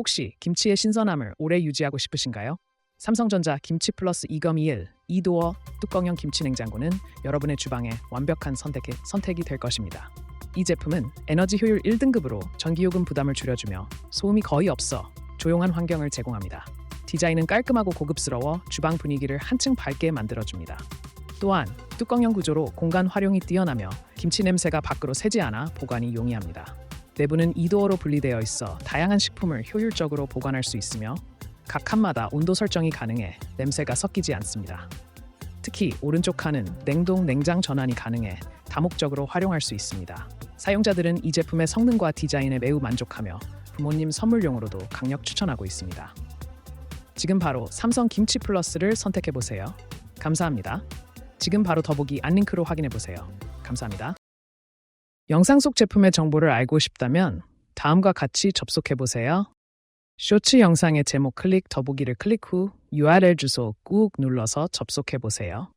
혹시 김치의 신선함을 오래 유지하고 싶으신가요? 삼성전자 김치 플러스 이검 2일 2도어 뚜껑형 김치 냉장고는 여러분의 주방에 완벽한 선택의 선택이 될 것입니다. 이 제품은 에너지 효율 1등급으로 전기요금 부담을 줄여주며 소음이 거의 없어 조용한 환경을 제공합니다. 디자인은 깔끔하고 고급스러워 주방 분위기를 한층 밝게 만들어줍니다. 또한 뚜껑형 구조로 공간 활용이 뛰어나며 김치 냄새가 밖으로 새지 않아 보관이 용이합니다. 내부는 2도어로 분리되어 있어 다양한 식품을 효율적으로 보관할 수 있으며 각 칸마다 온도 설정이 가능해 냄새가 섞이지 않습니다. 특히 오른쪽 칸은 냉동 냉장 전환이 가능해 다목적으로 활용할 수 있습니다. 사용자들은 이 제품의 성능과 디자인에 매우 만족하며 부모님 선물용으로도 강력 추천하고 있습니다. 지금 바로 삼성 김치 플러스를 선택해 보세요. 감사합니다. 지금 바로 더보기 안링크로 확인해 보세요. 감사합니다. 영상 속 제품의 정보를 알고 싶다면 다음과 같이 접속해 보세요. 쇼츠 영상의 제목 클릭 더보기를 클릭 후 URL 주소 꾹 눌러서 접속해 보세요.